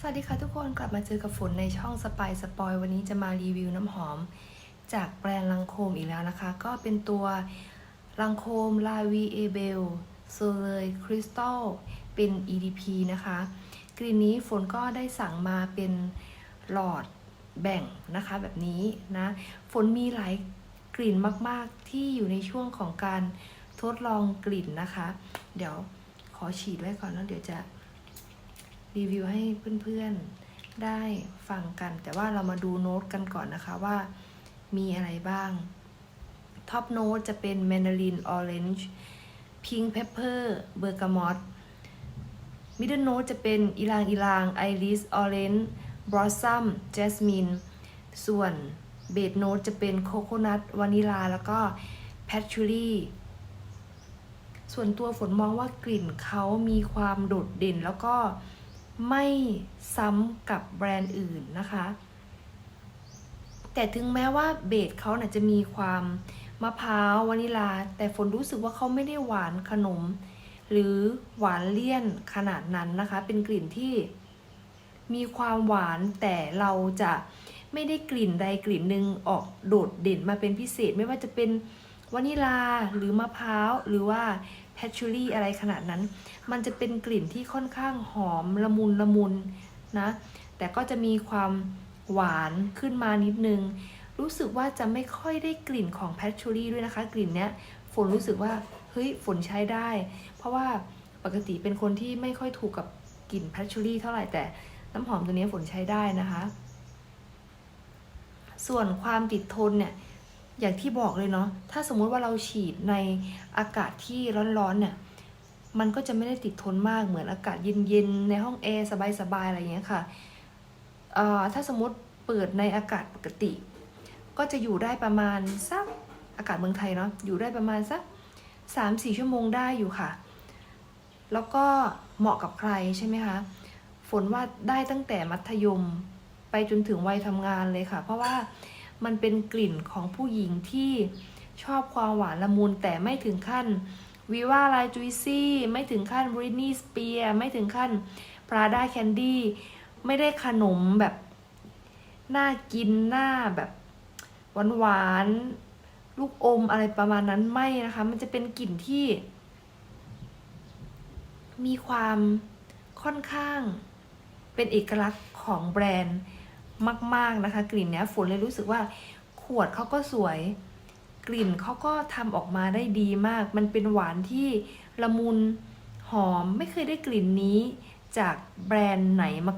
สวัสดีค่ะทุกคนกลับมาเจอกับฝนในช่องสปายสปอยวันนี้จะมารีวิวน้ำหอม จากแบรนด์ลังโคมอีกแล้วนะคะ ก็เป็นตัวลังโคมลาวีเอเบลโซเลยคริสตัลเป็น EDP นะคะ กลิ่นนี้ฝนก็ได้สั่งมาเป็นหลอดแบ่งนะคะแบบนี้นะ ฝนมีหลายกลิ่นมากๆที่อยู่ในช่วงของการทดลองกลิ่นนะคะ เดี๋ยวขอฉีดไว้ก่อนแล้วเดี๋ยวจะ รีวิวให้เพื่อนๆได้ฟังกัน แต่ว่าเรามาดูโน้ตกันก่อนนะคะว่ามีอะไรบ้างท็อปโน้ตจะเป็น Mandarin Orange Pink Pepper Bergamot Middle Note จะเป็นอีลางอีลาง Iris Orange Blossom Jasmine ส่วนเบสโน้ตจะเป็นโคโคนัทวานิลา แล้วก็ Patchouli ส่วนตัวฝนมองว่ากลิ่นเขามีความโดดเด่นแล้วก็ ไม่ซ้ำกับแบรนด์อื่นนะคะ แต่ถึงแม้ว่าเบสเขาน่ะจะมีความมะพร้าววานิลา แต่ฝนรู้สึกว่าเขาไม่ได้หวานขนม หรือหวานเลี่ยนขนาดนั้นนะคะ เป็นกลิ่นที่มีความหวานแต่เราจะไม่ได้กลิ่นใดกลิ่นหนึ่งออกโดดเด่นมาเป็นพิเศษไม่ว่าจะเป็น วานิลาหรือมะพร้าวหรือว่าแพชชูรี่อะไรขนาดนั้น มันจะเป็นกลิ่นที่ค่อนข้างหอมละมุนละมุนนะ แต่ก็จะมีความหวานขึ้นมานิดนึง รู้สึกว่าจะไม่ค่อยได้กลิ่นของแพชชูรี่ด้วยนะคะ กลิ่นเนี้ยฝนรู้สึกว่าเฮ้ยฝนใช้ได้ เพราะว่าปกติเป็นคนที่ไม่ค่อยถูกกับกลิ่นแพชชูรี่เท่าไหร่แต่น้ำหอมตัวนี้ฝนใช้ได้นะคะ ส่วนความติดทนเนี่ย อย่างที่บอกเลยเนาะถ้าสมมุติว่าเราฉีดในอากาศที่ร้อนๆเนี่ยมันก็จะไม่ได้ติดทนมากเหมือนอากาศเย็นๆในห้องแอร์สบายๆอะไรอย่างเงี้ยค่ะเอ่อถ้าสมมติเปิดในอากาศปกติ ก็จะอยู่ได้ประมาณสักอากาศเมืองไทยเนาะอยู่ได้ประมาณสักสามสี่ชั่วโมงได้อยู่ค่ะ แล้วก็เหมาะกับใครใช่ไหมคะฝนว่าได้ตั้งแต่มัธยมไปจนถึงวัยทำงานเลยค่ะ เพราะว่า มันเป็นกลิ่นของผู้หญิงที่ชอบความหวานละมุนแต่ไม่ถึงขั้นวิว่าลายจุยซี่ไม่ถึงขั้นบรินีสเปียไม่ถึงขั้นปราด้าแคนดี้ไม่ได้ขนมแบบ น่ากินหน้าแบบหวานหวานลูกอมอะไรประมาณนั้นไม่นะคะ มันจะเป็นกลิ่นที่ มีความค่อนข้างเป็นเอกลักษณ์ของแบรนด์ มาก ๆนะคะ กลิ่นเนี้ยฝนเลยรู้สึกว่าขวดเขาก็สวย กลิ่นเขาก็ทำออกมาได้ดีมาก มันเป็นหวานที่ละมุนหอมไม่เคยได้กลิ่นนี้จากแบรนด์ไหนมา